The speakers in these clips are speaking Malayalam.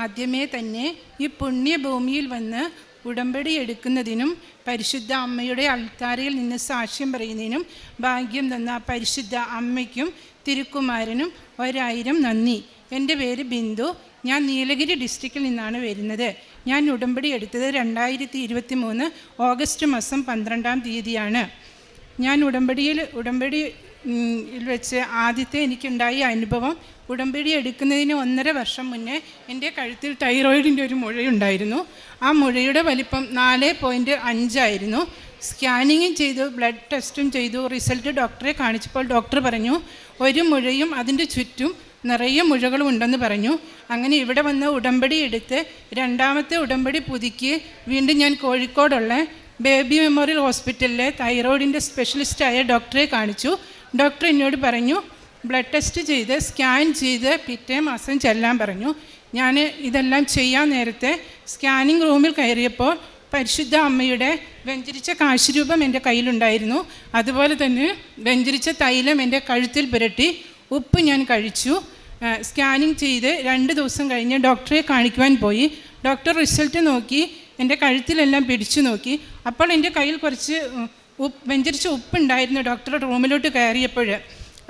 ആദ്യമേ തന്നെ ഈ പുണ്യഭൂമിയിൽ വന്ന് ഉടമ്പടി എടുക്കുന്നതിനും പരിശുദ്ധ അമ്മയുടെ അൾത്താരയിൽ നിന്ന് സാക്ഷ്യം പറയുന്നതിനും ഭാഗ്യം തന്ന പരിശുദ്ധ അമ്മയ്ക്കും തിരുക്കുമാരനും ഒരായിരം നന്ദി. എന്റെ പേര് ബിന്ദു. ഞാൻ നീലഗിരി ഡിസ്ട്രിക്റ്റിൽ നിന്നാണ് വരുന്നത്. ഞാൻ ഉടമ്പടി എടുത്തത് രണ്ടായിരത്തി ഇരുപത്തി മൂന്ന് ഓഗസ്റ്റ് മാസം പന്ത്രണ്ടാം തീയതിയാണ്. ഞാൻ ഉടമ്പടിയിൽ ഉടമ്പടി വെച്ച് ആദ്യത്തെ എനിക്കുണ്ടായ അനുഭവം ഉടമ്പടി എടുക്കുന്നതിന് ഒന്നര വർഷം മുന്നേ എന്റെ കഴുത്തിൽ തൈറോയിഡിന്റെ ഒരു മുഴയുണ്ടായിരുന്നു. ആ മുഴയുടെ വലിപ്പം നാല് പോയിന്റ് അഞ്ചായിരുന്നു സ്കാനിങ്ങും ചെയ്തു ബ്ലഡ് ടെസ്റ്റും ചെയ്തു റിസൾട്ട് ഡോക്ടറെ കാണിച്ചപ്പോൾ ഡോക്ടർ പറഞ്ഞു ഒരു മുഴയും അതിന്റെ ചുറ്റും നിറയെ മുഴകളും ഉണ്ടെന്ന് പറഞ്ഞു. അങ്ങനെ ഇവിടെ വന്ന് ഉടമ്പടി എടുത്ത് രണ്ടാമത്തെ ഉടമ്പടി പുതുക്കി. വീണ്ടും ഞാൻ കോഴിക്കോടുള്ള ബേബി മെമ്മോറിയൽ ഹോസ്പിറ്റലിലെ തൈറോയിഡിന്റെ സ്പെഷ്യലിസ്റ്റായ ഡോക്ടറെ കാണിച്ചു. ഡോക്ടർ എന്നോട് പറഞ്ഞു ബ്ലഡ് ടെസ്റ്റ് ചെയ്ത് സ്കാൻ ചെയ്ത് പിറ്റേ മാസം ചെല്ലാൻ പറഞ്ഞു. ഞാൻ ഇതെല്ലാം ചെയ്യാൻ നേരത്തെ സ്കാനിങ് റൂമിൽ കയറിയപ്പോൾ പരിശുദ്ധ അമ്മയുടെ വെഞ്ചരിച്ച കാശുരൂപം എന്റെ കയ്യിലുണ്ടായിരുന്നു. അതുപോലെ തന്നെ വെഞ്ചരിച്ച തൈലം എന്റെ കഴുത്തിൽ പുരട്ടി ഉപ്പ് ഞാൻ കഴിച്ചു. സ്കാനിങ് ചെയ്ത് രണ്ട് ദിവസം കഴിഞ്ഞ് ഡോക്ടറെ കാണിക്കുവാൻ പോയി. ഡോക്ടർ റിസൾട്ട് നോക്കി എന്റെ കഴുത്തിലെല്ലാം പിടിച്ചു നോക്കി. അപ്പോൾ എന്റെ കയ്യിൽ കുറച്ച് ഉപ്പ് വെഞ്ചരിച്ച ഉപ്പുണ്ടായിരുന്നു ഡോക്ടറുടെ റൂമിലോട്ട് കയറിയപ്പോൾ.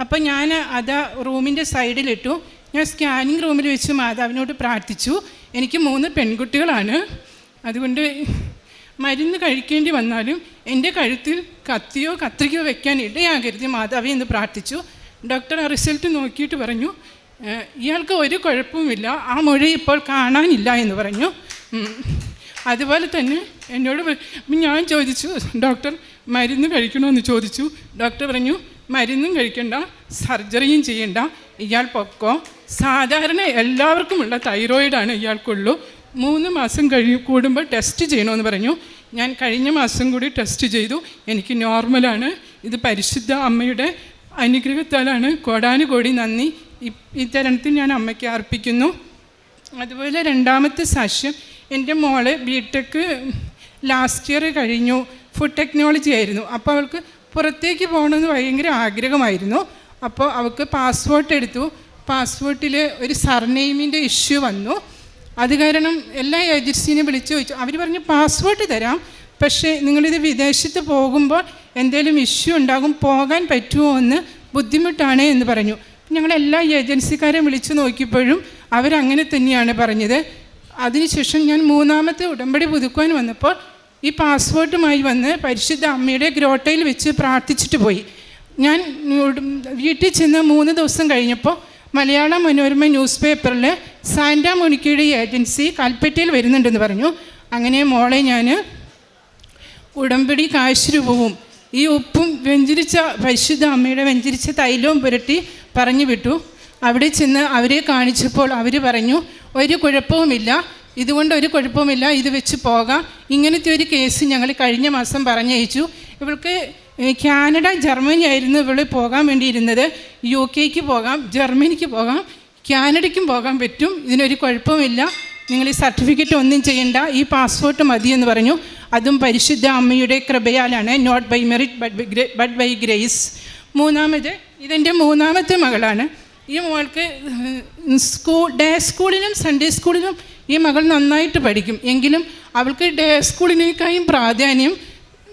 അപ്പോൾ ഞാൻ അത് റൂമിന്റെ സൈഡിലിട്ടു. ഞാൻ സ്കാനിങ് റൂമിൽ വെച്ച് മാതാവിനോട് പ്രാർത്ഥിച്ചു. എനിക്ക് മൂന്ന് പെൺകുട്ടികളാണ്. അതുകൊണ്ട് മരുന്ന് കഴിക്കേണ്ടി വന്നാലും എന്റെ കഴുത്തിൽ കത്തിയോ കത്രികയോ വെക്കാൻ ഇടയാകരുത് മാതാവി എന്ന് പ്രാർത്ഥിച്ചു. ഡോക്ടർ ആ റിസൾട്ട് നോക്കിയിട്ട് പറഞ്ഞു ഇയാൾക്ക് ഒരു കുഴപ്പവുമില്ല. ആ മൊഴി ഇപ്പോൾ കാണാനില്ല എന്ന് പറഞ്ഞു. അതുപോലെ തന്നെ എന്നോട് ഞാൻ ചോദിച്ചു ഡോക്ടർ മരുന്ന് കഴിക്കണമെന്ന് ചോദിച്ചു. ഡോക്ടർ പറഞ്ഞു മരുന്നും കഴിക്കണ്ട സർജറിയും ചെയ്യണ്ട. ഇയാൾ പൊക്കോ. സാധാരണ എല്ലാവർക്കുമുള്ള തൈറോയിഡാണ് ഇയാൾക്കുള്ളൂ. മൂന്ന് മാസം കഴിയും കൂടുമ്പോൾ ടെസ്റ്റ് ചെയ്യണമെന്ന് പറഞ്ഞു. ഞാൻ കഴിഞ്ഞ മാസം കൂടി ടെസ്റ്റ് ചെയ്തു. എനിക്ക് നോർമലാണ്. ഇത് പരിശുദ്ധ അമ്മയുടെ അനുഗ്രഹത്താലാണ്. കോടാനുകോടി നന്ദി. ഇത്തരണത്തിൽ ഞാൻ അമ്മയ്ക്ക് അർപ്പിക്കുന്നു. അതുപോലെ രണ്ടാമത്തെ സാക്ഷ്യം. എന്റെ മോളെ ബി ടെക്ക് ലാസ്റ്റ് ഇയർ കഴിഞ്ഞു. ഫുഡ് ടെക്നോളജി ആയിരുന്നു. അപ്പോൾ അവൾക്ക് പുറത്തേക്ക് പോകണമെന്ന് ഭയങ്കര ആഗ്രഹമായിരുന്നു. അപ്പോൾ അവൾക്ക് പാസ്പോർട്ട് എടുത്തു. പാസ്പോർട്ടിൽ ഒരു സർനെയിമിന്റെ ഇഷ്യൂ വന്നു. അത് കാരണം എല്ലാ ഏജൻസീനെ വിളിച്ച് ചോദിച്ചു. അവർ പറഞ്ഞു പാസ്പോർട്ട് തരാം. പക്ഷേ നിങ്ങളിത് വിദേശത്ത് പോകുമ്പോൾ എന്തെങ്കിലും ഇഷ്യൂ ഉണ്ടാകും പോകാൻ പറ്റുമോ എന്ന് ബുദ്ധിമുട്ടാണ് എന്ന് പറഞ്ഞു. ഞങ്ങൾ എല്ലാ ഏജൻസിക്കാരെ വിളിച്ചു നോക്കിയപ്പോഴും അവരങ്ങനെ തന്നെയാണ് പറഞ്ഞത്. അതിനുശേഷം ഞാൻ മൂന്നാമത്തെ ഉടമ്പടി പുതുക്കുവാൻ വന്നപ്പോൾ ഈ പാസ്പോർട്ടുമായി വന്ന് പരിശുദ്ധ അമ്മയുടെ ഗ്രോട്ടയിൽ വെച്ച് പ്രാർത്ഥിച്ചിട്ട് പോയി. ഞാൻ വീട്ടിൽ ചെന്ന് മൂന്ന് ദിവസം കഴിഞ്ഞപ്പോൾ മലയാള മനോരമ ന്യൂസ് പേപ്പറിൽ സാന്റ മോണിക്കയുടെ ഏജൻസി കൽപ്പറ്റയിൽ വരുന്നുണ്ടെന്ന് പറഞ്ഞു. അങ്ങനെ മോളെ ഞാൻ ഉടമ്പടി കാശുരൂപവും ഈ ഉപ്പും വെഞ്ചരിച്ച പരിശുദ്ധ അമ്മയുടെ വെഞ്ചരിച്ച തൈലവും പുരട്ടി പറഞ്ഞു വിട്ടു. അവിടെ ചെന്ന് അവരെ കാണിച്ചപ്പോൾ അവർ പറഞ്ഞു ഒരു കുഴപ്പവുമില്ല. ഇതുകൊണ്ട് ഒരു കുഴപ്പമില്ല ഇത് വെച്ച് പോകാം. ഇങ്ങനത്തെ ഒരു കേസ് ഞങ്ങൾ കഴിഞ്ഞ മാസം പറഞ്ഞയച്ചു. ഇവൾക്ക് കാനഡ ജർമ്മനി ആയിരുന്നു ഇവൾ പോകാൻ വേണ്ടിയിരുന്നത്. യു കെക്ക് പോകാം ജർമ്മനിക്ക് പോകാം കാനഡയ്ക്കും പോകാൻ പറ്റും. ഇതിനൊരു കുഴപ്പമില്ല നിങ്ങൾ ഈ സർട്ടിഫിക്കറ്റ് ഒന്നും ചെയ്യണ്ട. ഈ പാസ്പോർട്ട് മതി എന്ന് പറഞ്ഞു. അതും പരിശുദ്ധ അമ്മയുടെ കൃപയാലാണ്. Not by merit but but by grace മൂന്നാമത് ഇതെന്റെ മൂന്നാമത്തെ മകളാണ്. ഈ മോൾക്ക് സ്കൂൾ ഡേ സ്കൂളിലും സൺഡേ സ്കൂളിലും ഈ മകൾ നന്നായിട്ട് പഠിക്കും. എങ്കിലും അവൾക്ക് ഡേ സ്കൂളിനേക്കാളും പ്രാധാന്യം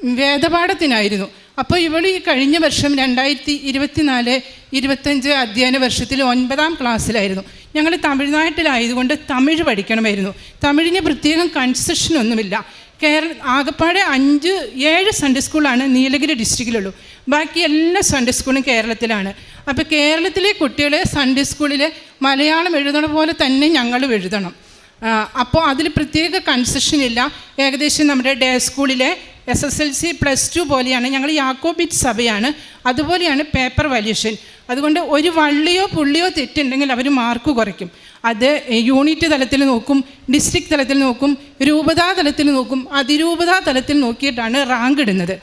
വേദപാഠത്തിനായിരുന്നു. അപ്പോൾ ഇവൾ ഈ കഴിഞ്ഞ വർഷം രണ്ടായിരത്തി ഇരുപത്തിനാല് ഇരുപത്തഞ്ച് അധ്യയന വർഷത്തിൽ ഒൻപതാം ക്ലാസ്സിലായിരുന്നു. ഞങ്ങൾ തമിഴ്നാട്ടിലായതുകൊണ്ട് തമിഴ് പഠിക്കണമായിരുന്നു. തമിഴിന് പ്രത്യേകം കൺസെഷൻ ഒന്നുമില്ല. കേരള ആകപ്പാടെ അഞ്ച് ഏഴ് സൺഡേ സ്കൂളാണ് നീലഗിരി ഡിസ്ട്രിക്റ്റിലുള്ളൂ ബാക്കി എല്ലാ സൺഡേ സ്കൂളും കേരളത്തിലാണ്. അപ്പോൾ കേരളത്തിലെ കുട്ടികളെ സൺഡേ സ്കൂളിൽ മലയാളം എഴുതണ പോലെ തന്നെ ഞങ്ങളും എഴുതണം. അപ്പോൾ അതിൽ പ്രത്യേക കൺസെഷൻ ഇല്ല. ഏകദേശം നമ്മുടെ ഡേ സ്കൂളിലെ S S L C plus two പോലെയാണ്. ഞങ്ങൾ യാക്കോബിറ്റ് സഭയാണ്. അതുപോലെയാണ് പേപ്പർ വാല്യൂഷൻ അതുകൊണ്ട് ഒരു വള്ളിയോ പുള്ളിയോ തെറ്റുണ്ടെങ്കിൽ അവർ മാർക്ക് കുറയ്ക്കും. അത് യൂണിറ്റ് തലത്തിൽ നോക്കും ഡിസ്ട്രിക്ട് തലത്തിൽ നോക്കും രൂപതാ തലത്തിൽ നോക്കും അതിരൂപതാ തലത്തിൽ നോക്കിയിട്ടാണ് റാങ്ക് ഇടുന്നത്.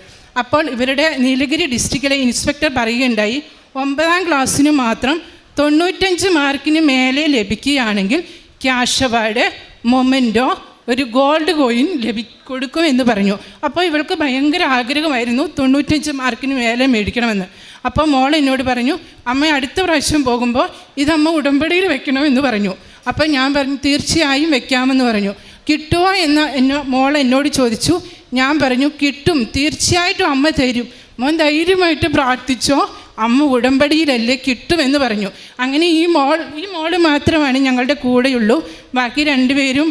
അപ്പോൾ ഇവരുടെ നീലഗിരി ഡിസ്ട്രിക്റ്റിലെ ഇൻസ്പെക്ടർ പറയുകയുണ്ടായി ഒമ്പതാം ക്ലാസ്സിന് മാത്രം തൊണ്ണൂറ്റഞ്ച് മാർക്കിന് മേലെ ലഭിക്കുകയാണെങ്കിൽ ക്യാഷ് അവാർഡ് മൊമെന്റോ ഒരു ഗോൾഡ് കോയിൻ ലഭി കൊടുക്കുമെന്ന് പറഞ്ഞു. അപ്പോൾ ഇവൾക്ക് ഭയങ്കര ആഗ്രഹമായിരുന്നു തൊണ്ണൂറ്റഞ്ച് മാർക്കിന് മേലെ മേടിക്കണമെന്ന്. അപ്പോൾ മോൾ എന്നോട് പറഞ്ഞു അമ്മ അടുത്ത പ്രാവശ്യം പോകുമ്പോൾ ഇതമ്മ ഉടമ്പടിയിൽ വെക്കണമെന്ന് പറഞ്ഞു. അപ്പോൾ ഞാൻ പറഞ്ഞു തീർച്ചയായും വെക്കാമെന്ന് പറഞ്ഞു. കിട്ടുമോ എന്ന് എന്നോ മോൾ എന്നോട് ചോദിച്ചു. ഞാൻ പറഞ്ഞു കിട്ടും തീർച്ചയായിട്ടും അമ്മ തരും. മോൻ ധൈര്യമായിട്ട് പ്രാർത്ഥിച്ചോ അമ്മ ഉടമ്പടിയിലല്ലേ കിട്ടുമെന്ന് പറഞ്ഞു. അങ്ങനെ ഈ മോൾ ഈ മോൾ മാത്രമാണ് ഞങ്ങളുടെ കൂടെയുള്ളൂ. ബാക്കി രണ്ടുപേരും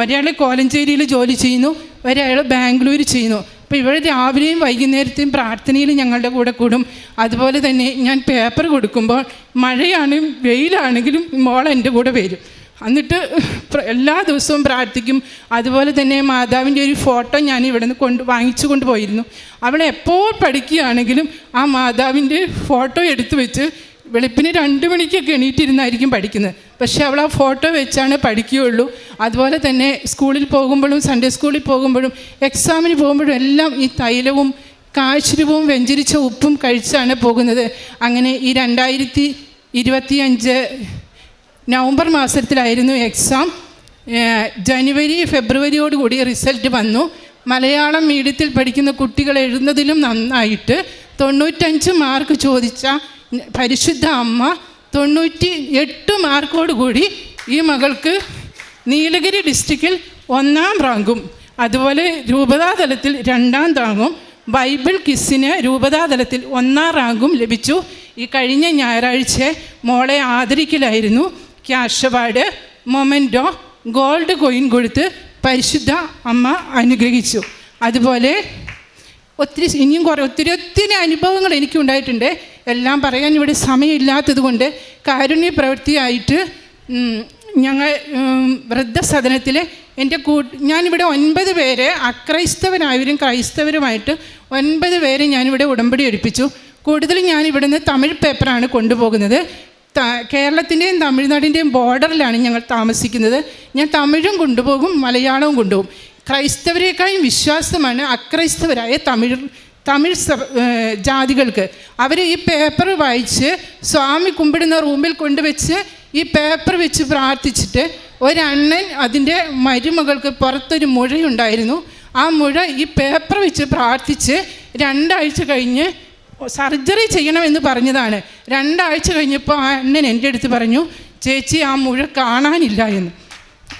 ഒരാൾ കോലഞ്ചേരിയിൽ ജോലി ചെയ്യുന്നു ഒരാൾ ബാംഗ്ലൂർ ചെയ്യുന്നു. അപ്പോൾ ഇവിടെ രാവിലെയും വൈകുന്നേരത്തെയും പ്രാർത്ഥനയിൽ ഞങ്ങളുടെ കൂടെ കൂടും. അതുപോലെ തന്നെ ഞാൻ പേപ്പർ കൊടുക്കുമ്പോൾ മഴയാണെങ്കിലും വെയിലാണെങ്കിലും മോൾ എന്റെ കൂടെ വരും. എന്നിട്ട് എല്ലാ ദിവസവും പ്രാർത്ഥിക്കും. അതുപോലെ തന്നെ മാതാവിന്റെ ഒരു ഫോട്ടോ ഞാൻ ഇവിടെ നിന്ന് കൊണ്ട് വാങ്ങിച്ചു കൊണ്ടുപോയിരുന്നു. അവൾ എപ്പോൾ പഠിക്കുകയാണെങ്കിലും ആ മാതാവിന്റെ ഫോട്ടോ എടുത്തു വെച്ച് വെളുപ്പിന് രണ്ട് മണിക്കൊക്കെ എണീറ്റിരുന്നായിരിക്കും പഠിക്കുന്നത്. പക്ഷേ അവൾ ആ ഫോട്ടോ വെച്ചാണ് പഠിക്കുകയുള്ളൂ. അതുപോലെ തന്നെ സ്കൂളിൽ പോകുമ്പോഴും സൺഡേ സ്കൂളിൽ പോകുമ്പോഴും എക്സാമിന് പോകുമ്പോഴും എല്ലാം ഈ തൈലവും കാശ്രൂപവും വെഞ്ചരിച്ച ഉപ്പും കഴിച്ചാണ് പോകുന്നത്. അങ്ങനെ ഈ രണ്ടായിരത്തി ഇരുപത്തിയഞ്ച് നവംബർ മാസത്തിലായിരുന്നു എക്സാം ജനുവരി ഫെബ്രുവരിയോടുകൂടി റിസൾട്ട് വന്നു. മലയാളം മീഡിയത്തിൽ പഠിക്കുന്ന കുട്ടികൾ എഴുതുന്നതിലും നന്നായിട്ട്. തൊണ്ണൂറ്റഞ്ച് മാർക്ക് ചോദിച്ച പരിശുദ്ധ അമ്മ തൊണ്ണൂറ്റി എട്ട് മാർക്കോടുകൂടി ഈ മകൾക്ക് നീലഗിരി ഡിസ്ട്രിക്റ്റിൽ ഒന്നാം റാങ്കും അതുപോലെ രൂപതാതലത്തിൽ രണ്ടാം റാങ്കും ബൈബിൾ കിസ്സിന് രൂപതാതലത്തിൽ ഒന്നാം റാങ്കും ലഭിച്ചു. ഈ കഴിഞ്ഞ ഞായറാഴ്ച മോളെ ആദരിക്കലായിരുന്നു. Cash award memento gold coin കൊടുത്ത് പരിശുദ്ധ അമ്മ അനുഗ്രഹിച്ചു. അതുപോലെ ഒത്തിരി ഇനിയും കുറേ ഒത്തിരി ഒത്തിരി അനുഭവങ്ങൾ എനിക്കുണ്ടായിട്ടുണ്ട്. എല്ലാം പറയാൻ ഇവിടെ സമയമില്ലാത്തത് കൊണ്ട് കാരുണ്യ പ്രവൃത്തിയായിട്ട് ഞങ്ങൾ വൃദ്ധസദനത്തിൽ എന്റെ കൂ ഞാനിവിടെ ഒൻപത് പേരെ അക്രൈസ്തവരായവരും ക്രൈസ്തവരുമായിട്ട് ഒൻപത് പേരെ ഞാനിവിടെ ഉടമ്പടി എടുപ്പിച്ചു. കൂടുതലും ഞാൻ ഇവിടുന്ന് തമിഴ് പേപ്പറാണ് കൊണ്ടുപോകുന്നത്. കേരളത്തിന്റെയും തമിഴ്നാടിന്റെയും ബോർഡറിലാണ് ഞങ്ങൾ താമസിക്കുന്നത്. ഞാൻ തമിഴും കൊണ്ടുപോകും മലയാളവും കൊണ്ടുപോകും. ക്രൈസ്തവരെക്കാളും വിശ്വാസമാണ് അക്രൈസ്തവരായ തമിഴ് തമിഴ് ജാതികൾക്ക്. അവർ ഈ പേപ്പർ വായിച്ച് സ്വാമി കുമ്പിടുന്ന റൂമിൽ കൊണ്ടുവച്ച് ഈ പേപ്പർ വെച്ച് പ്രാർത്ഥിച്ചിട്ട് ഒരണ്ണൻ അതിന്റെ മരുമകൾക്ക് പുറത്തൊരു മുഴയുണ്ടായിരുന്നു. ആ മുഴ ഈ പേപ്പർ വെച്ച് പ്രാർത്ഥിച്ച് രണ്ടാഴ്ച കഴിഞ്ഞ് സർജറി ചെയ്യണമെന്ന് പറഞ്ഞതാണ്. രണ്ടാഴ്ച കഴിഞ്ഞപ്പോൾ ആ അണ്ണൻ എന്റെ അടുത്ത് പറഞ്ഞു ചേച്ചി ആ മുഴ കാണാനില്ല എന്ന്.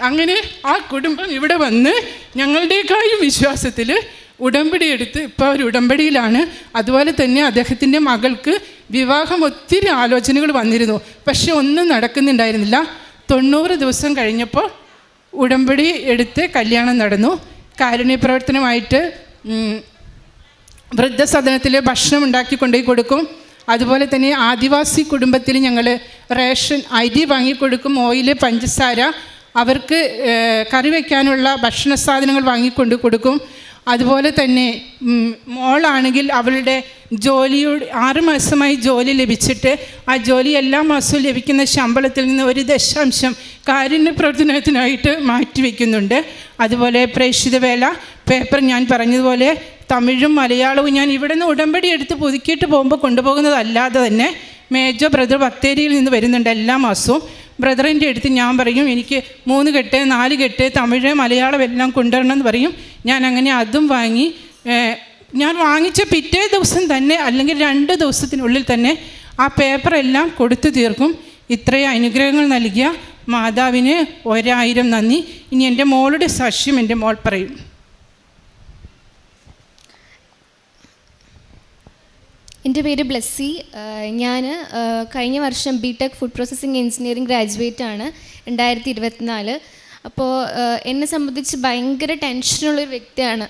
അങ്ങനെ ആ കുടുംബം ഇവിടെ വന്ന് ഞങ്ങളുടെക്കാളും വിശ്വാസത്തിൽ ഉടമ്പടി എടുത്ത് ഇപ്പോൾ അവർ ഉടമ്പടിയിലാണ്. അതുപോലെ തന്നെ അദ്ദേഹത്തിന്റെ മകൾക്ക് വിവാഹം ഒത്തിരി ആലോചനകൾ വന്നിരുന്നു. പക്ഷെ ഒന്നും നടക്കുന്നുണ്ടായിരുന്നില്ല. തൊണ്ണൂറ് ദിവസം കഴിഞ്ഞപ്പോൾ ഉടമ്പടി എടുത്ത് കല്യാണം നടന്നു. കാരുണ്യ പ്രവർത്തനമായിട്ട് ഉം, വൃദ്ധസദനത്തിൽ ഭക്ഷണം ഉണ്ടാക്കി കൊണ്ടുപോയി കൊടുക്കും. അതുപോലെ തന്നെ ആദിവാസി കുടുംബത്തിൽ ഞങ്ങൾ റേഷൻ അരി വാങ്ങിക്കൊടുക്കും ഓയിൽ പഞ്ചസാര. അവർക്ക് കറി വയ്ക്കാനുള്ള ഭക്ഷണ സാധനങ്ങൾ വാങ്ങിക്കൊണ്ട് കൊടുക്കും. അതുപോലെ തന്നെ മോളാണെങ്കിൽ അവളുടെ ജോലിയോട് ആറ് മാസമായി ജോലി ലഭിച്ചിട്ട് ആ ജോലി എല്ലാ മാസവും ലഭിക്കുന്ന ശമ്പളത്തിൽ നിന്ന് ഒരു ദശാംശം കാരുണ്യ പ്രവർത്തനത്തിനായിട്ട് മാറ്റിവെക്കുന്നുണ്ട്. അതുപോലെ പ്രേക്ഷിത വേല പേപ്പർ ഞാൻ പറഞ്ഞതുപോലെ തമിഴും മലയാളവും ഞാൻ ഇവിടെ നിന്ന് ഉടമ്പടി എടുത്ത് പുതുക്കിയിട്ട് പോകുമ്പോൾ കൊണ്ടുപോകുന്നതല്ലാതെ തന്നെ മേജർ ബ്രദർ ബത്തേരിയിൽ നിന്ന് വരുന്നുണ്ട് എല്ലാ മാസവും. ബ്രദറിന്റെ അടുത്ത് ഞാൻ പറയും എനിക്ക് മൂന്ന് കെട്ട് നാല് കെട്ട് തമിഴ് മലയാളം എല്ലാം കൊണ്ടുവരണം എന്ന് പറയും. ഞാൻ അങ്ങനെ അതും വാങ്ങി. ഞാൻ വാങ്ങിച്ച പിറ്റേ ദിവസം തന്നെ അല്ലെങ്കിൽ രണ്ട് ദിവസത്തിനുള്ളിൽ തന്നെ ആ പേപ്പറെല്ലാം കൊടുത്തു തീർക്കും. ഇത്രയും അനുഗ്രഹങ്ങൾ നൽകിയ മാതാവിന് ഒരായിരം നന്ദി. ഇനി എന്റെ മോളുടെ സാക്ഷ്യം എന്റെ മോൾ പറയും. എന്റെ പേര് ബ്ലസ്സി. ഞാൻ കഴിഞ്ഞ വർഷം B tech food processing engineering graduate ആണ് രണ്ടായിരത്തി ഇരുപത്തിനാല് അപ്പോൾ എന്നെ സംബന്ധിച്ച് ഭയങ്കര ടെൻഷനുള്ളൊരു വ്യക്തിയാണ്.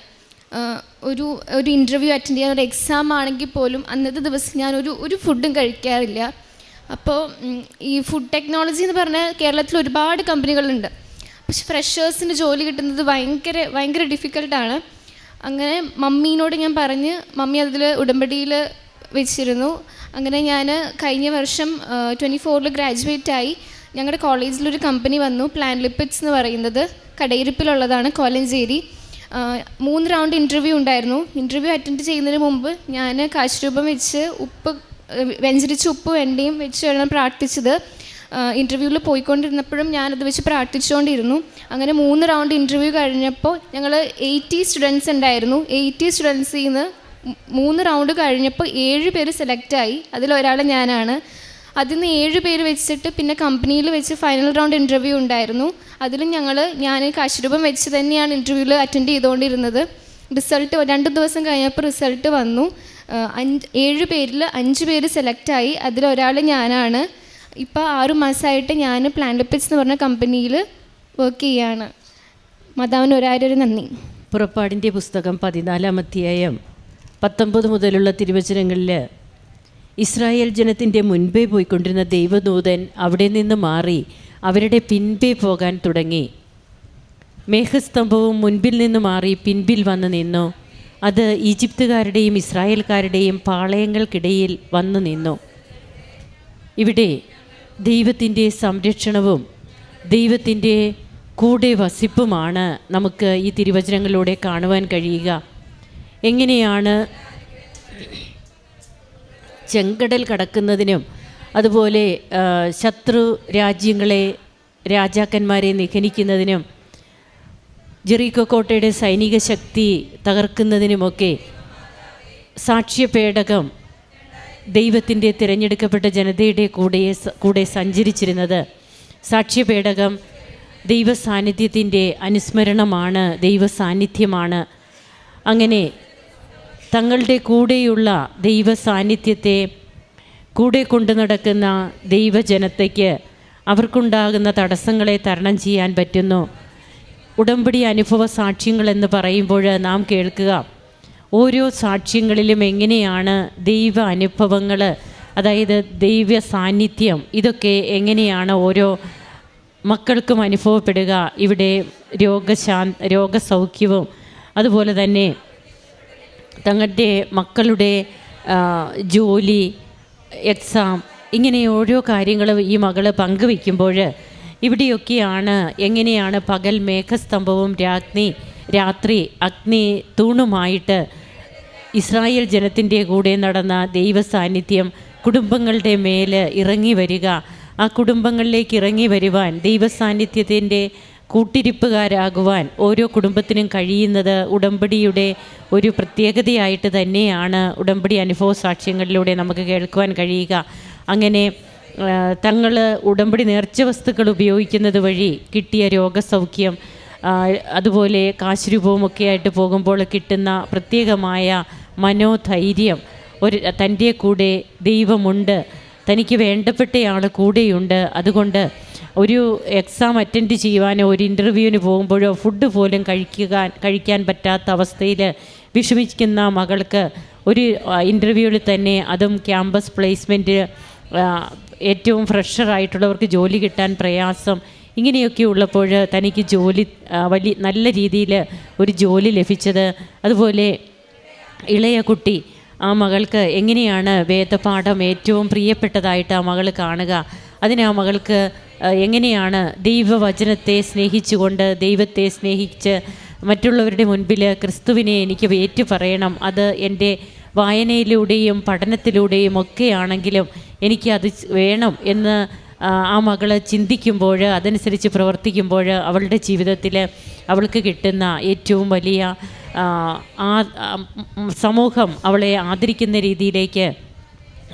ഒരു ഒരു ഇന്റർവ്യൂ അറ്റൻഡ് ചെയ്യാൻ ഒരു എക്സാം ആണെങ്കിൽ പോലും അന്നത്തെ ദിവസം ഞാൻ ഒരു ഒരു ഫുഡും കഴിക്കാറില്ല. അപ്പോൾ ഈ ഫുഡ് ടെക്നോളജി എന്ന് പറഞ്ഞാൽ കേരളത്തിൽ ഒരുപാട് കമ്പനികളുണ്ട്. പക്ഷെ ഫ്രഷേഴ്സിന് ജോലി കിട്ടുന്നത് ഭയങ്കര ഭയങ്കര ഡിഫിക്കൽട്ടാണ് അങ്ങനെ മമ്മീനോട് ഞാൻ പറഞ്ഞ് മമ്മി അതിൽ ഉടമ്പടിയിൽ വെച്ചിരുന്നു. അങ്ങനെ ഞാൻ കഴിഞ്ഞ വർഷം ട്വന്റി ഫോറിൽ ഗ്രാജുവേറ്റ് ആയി. ഞങ്ങളുടെ കോളേജിലൊരു കമ്പനി വന്നു പ്ലാൻ ലിപ്പിഡ്സ് എന്ന് പറയുന്നത്. കടയിരുപ്പിലുള്ളതാണ് കോലഞ്ചേരി. മൂന്ന് റൗണ്ട് ഇന്റർവ്യൂ ഉണ്ടായിരുന്നു. ഇന്റർവ്യൂ അറ്റൻഡ് ചെയ്യുന്നതിന് മുമ്പ് ഞാൻ കാശുരൂപം വെച്ച് ഉപ്പ് വെഞ്ചരിച്ച് ഉപ്പ് വെണ്ടയും വെച്ചാണ് പ്രാർത്ഥിച്ചത്. ഇന്റർവ്യൂവിൽ പോയിക്കൊണ്ടിരുന്നപ്പോഴും ഞാനത് വെച്ച് പ്രാർത്ഥിച്ചുകൊണ്ടിരുന്നു അങ്ങനെ മൂന്ന് റൗണ്ട് ഇന്റർവ്യൂ കഴിഞ്ഞപ്പോൾ ഞങ്ങൾ എയ്റ്റി സ്റ്റുഡൻസ് ഉണ്ടായിരുന്നു. എയ്റ്റി സ്റ്റുഡൻസിൽ നിന്ന് മൂന്ന് റൗണ്ട് കഴിഞ്ഞപ്പോൾ ഏഴ് പേര് സെലക്റ്റായി അതിലൊരാൾ ഞാനാണ്. അതിൽ നിന്ന് ഏഴ് പേര് വെച്ചിട്ട് പിന്നെ കമ്പനിയിൽ വെച്ച് ഫൈനൽ റൗണ്ട് ഇന്റർവ്യൂ ഉണ്ടായിരുന്നു. അതിലും ഞങ്ങൾ ഞാൻ കാശുരൂപം വെച്ച് തന്നെയാണ് ഇന്റർവ്യൂവിൽ അറ്റൻഡ് ചെയ്തുകൊണ്ടിരുന്നത്. റിസൾട്ട് രണ്ട് ദിവസം കഴിഞ്ഞപ്പോൾ റിസൾട്ട് വന്നു. അഞ്ച് ഏഴ് പേരിൽ അഞ്ച് പേര് സെലക്റ്റായി അതിലൊരാൾ ഞാനാണ്. ഇപ്പോൾ ആറു മാസമായിട്ട് ഞാൻ പ്ലാന്റപ്പിറ്റ്സ് എന്ന് പറഞ്ഞ കമ്പനിയിൽ വർക്ക് ചെയ്യാണ്. മാതാവിന് ഒരായിരം നന്ദി. പുറപ്പാടിന്റെ പുസ്തകം പതിനാലാം അധ്യായം പത്തൊമ്പത് മുതലുള്ള തിരുവചനങ്ങളിൽ ഇസ്രായേൽ ജനത്തിന്റെ മുൻപേ പോയിക്കൊണ്ടിരുന്ന ദൈവദൂതൻ അവിടെ നിന്ന് മാറി അവരുടെ പിൻപേ പോകാൻ തുടങ്ങി. മേഘസ്തംഭവും മുൻപിൽ നിന്ന് മാറി പിൻപിൽ വന്ന് നിന്നു. അത് ഈജിപ്തുകാരുടെയും ഇസ്രായേൽക്കാരുടെയും പാളയങ്ങൾക്കിടയിൽ വന്നു നിന്നു. ഇവിടെ ദൈവത്തിന്റെ സംരക്ഷണവും ദൈവത്തിന്റെ കൂടെ വസിപ്പുമാണ് നമുക്ക് ഈ തിരുവചനങ്ങളിലൂടെ കാണുവാൻ കഴിയുക. എങ്ങനെയാണ് ചെങ്കടൽ കടക്കുന്നതിനും അതുപോലെ ശത്രു രാജ്യങ്ങളെ രാജാക്കന്മാരെ നിഖനിക്കുന്നതിനും ജെറീക്കോ കോട്ടയുടെ സൈനിക ശക്തി തകർക്കുന്നതിനുമൊക്കെ സാക്ഷ്യപേടകം ദൈവത്തിന്റെ തിരഞ്ഞെടുക്കപ്പെട്ട ജനതയുടെ കൂടെ കൂടെ സഞ്ചരിച്ചിരുന്നത് സാക്ഷ്യപേടകം ദൈവസാന്നിധ്യത്തിന്റെ അനുസ്മരണമാണ് ദൈവസാന്നിധ്യമാണ്. അങ്ങനെ തങ്ങളുടെ കൂടെയുള്ള ദൈവ സാന്നിധ്യത്തെ കൂടെ കൊണ്ടു നടക്കുന്ന ദൈവജനതയ്ക്ക് അവർക്കുണ്ടാകുന്ന തടസ്സങ്ങളെ തരണം ചെയ്യാൻ പറ്റുന്നു. ഉടമ്പടി അനുഭവ സാക്ഷ്യങ്ങൾ എന്ന് പറയുമ്പോൾ നാം കേൾക്കുക ഓരോ സാക്ഷ്യങ്ങളിലും എങ്ങനെയാണ് ദൈവ അനുഭവങ്ങൾ അതായത് ദൈവ സാന്നിധ്യം ഇതൊക്കെ എങ്ങനെയാണ് ഓരോ മക്കൾക്കും അനുഭവപ്പെടുക ഇവിടെ രോഗശാ രോഗസൗഖ്യവും അതുപോലെ തന്നെ തങ്ങളുടെ മക്കളുടെ ജോലി എക്സാം ഇങ്ങനെ ഓരോ കാര്യങ്ങളും ഈ മകൾ പങ്കുവെക്കുമ്പോൾ ഇവിടെയൊക്കെയാണ് എങ്ങനെയാണ് പകൽ മേഘസ്തംഭവും രാജ്ഞി രാത്രി അഗ്നി തൂണുമായിട്ട് ഇസ്രായേൽ ജനത്തിന്റെ കൂടെ നടന്ന ദൈവ സാന്നിധ്യം കുടുംബങ്ങളുടെ മേൽ ഇറങ്ങി വരിക. ആ കുടുംബങ്ങളിലേക്ക് ഇറങ്ങി വരുവാൻ ദൈവ സാന്നിധ്യത്തിന്റെ കൂട്ടിരിപ്പുകാരാകുവാൻ ഓരോ കുടുംബത്തിനും കഴിയുന്നത് ഉടമ്പടിയുടെ ഒരു പ്രത്യേകതയായിട്ട് തന്നെയാണ് ഉടമ്പടി അനുഭവ സാക്ഷ്യങ്ങളിലൂടെ നമുക്ക് കേൾക്കുവാൻ കഴിയുക. അങ്ങനെ തങ്ങൾ ഉടമ്പടി നേർച്ച വസ്തുക്കൾ ഉപയോഗിക്കുന്നത് വഴി കിട്ടിയ രോഗസൗഖ്യം അതുപോലെ കാശുരൂപവുമൊക്കെ ആയിട്ട് പോകുമ്പോൾ കിട്ടുന്ന പ്രത്യേകമായ മനോധൈര്യം ഒരു തന്റെ കൂടെ ദൈവമുണ്ട് തനിക്ക് വേണ്ടപ്പെട്ടയാൾ കൂടെയുണ്ട്. അതുകൊണ്ട് ഒരു എക്സാം അറ്റൻഡ് ചെയ്യുവാനോ ഒരു ഇന്റർവ്യൂവിന് പോകുമ്പോഴോ ഫുഡ് പോലും കഴിക്കുക കഴിക്കാൻ പറ്റാത്ത അവസ്ഥയിൽ വിഷമിക്കുന്ന മകൾക്ക് ഒരു ഇന്റർവ്യൂവിൽ തന്നെ അതും ക്യാമ്പസ് പ്ലേസ്മെന്റ് ഏറ്റവും ഫ്രഷറായിട്ടുള്ളവർക്ക് ജോലി കിട്ടാൻ പ്രയാസം ഇങ്ങനെയൊക്കെ ഉള്ളപ്പോൾ തനിക്ക് ജോലി വലിയ നല്ല രീതിയിൽ ഒരു ജോലി ലഭിച്ചത്. അതുപോലെ ഇളയ കുട്ടി ആ മകൾക്ക് എങ്ങനെയാണ് വേദപാഠം ഏറ്റവും പ്രിയപ്പെട്ടതായിട്ട് ആ മകൾ കാണുക? അതിന് ആ മകൾക്ക് എങ്ങനെയാണ് ദൈവവചനത്തെ സ്നേഹിച്ചുകൊണ്ട് ദൈവത്തെ സ്നേഹിച്ച് മറ്റുള്ളവരുടെ മുൻപിൽ ക്രിസ്തുവിനെ എനിക്ക് ഏറ്റു പറയണം അത് എന്റെ വായനയിലൂടെയും പഠനത്തിലൂടെയും ഒക്കെ ആണെങ്കിലും എനിക്കത് വേണം എന്ന് ആ, മകൾ ചിന്തിക്കുമ്പോൾ അതനുസരിച്ച് പ്രവർത്തിക്കുമ്പോൾ അവളുടെ ജീവിതത്തിൽ അവൾക്ക് കിട്ടുന്ന ഏറ്റവും വലിയ ആ, സമൂഹം അവളെ ആദരിക്കുന്ന രീതിയിലേക്ക്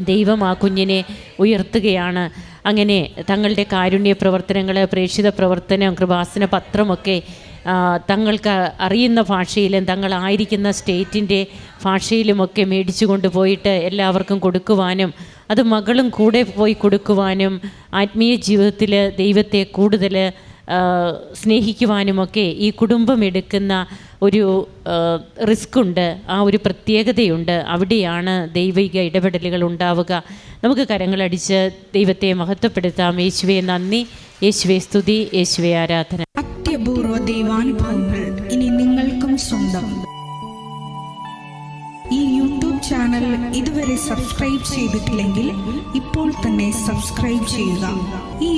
ദൈവം ആ കുഞ്ഞിനെ ഉയർത്തുകയാണ്. അങ്ങനെ തങ്ങളുടെ കാരുണ്യ പ്രവർത്തനങ്ങൾ പ്രേക്ഷിത പ്രവർത്തനം കൃപാസന പത്രമൊക്കെ തങ്ങൾക്ക് അറിയുന്ന ഭാഷയിലും തങ്ങളായിരിക്കുന്ന സ്റ്റേറ്റിന്റെ ഭാഷയിലുമൊക്കെ മേടിച്ചു കൊണ്ടുപോയിട്ട് എല്ലാവർക്കും കൊടുക്കുവാനും അത് മകളും കൂടെ പോയി കൊടുക്കുവാനും ആത്മീയ ജീവിതത്തിൽ ദൈവത്തെ കൂടുതൽ സ്നേഹിക്കുവാനുമൊക്കെ ഈ കുടുംബം എടുക്കുന്ന ഒരു റിസ്ക് ഉണ്ട് ആ ഒരു പ്രത്യേകതയുണ്ട്. അവിടെയാണ് ദൈവിക ഇടപെടലുകൾ ഉണ്ടാവുക. നമുക്ക് കരങ്ങളടിച്ച് ദൈവത്തെ മഹത്വപ്പെടുത്താം. യേശുവെ നന്ദി. യേശുവെ സ്തുതി. യേശുവെ ആരാധന. അത്യപൂർവ ദൈവാനുഭവങ്ങൾ ഇനി നിങ്ങൾക്കും സ്വന്തം. ഈ യൂട്യൂബ് ചാനൽ ഇതുവരെ സബ്സ്ക്രൈബ് ചെയ്തിട്ടില്ലെങ്കിൽ ഇപ്പോൾ തന്നെ സബ്സ്ക്രൈബ് ചെയ്യുക. ഈ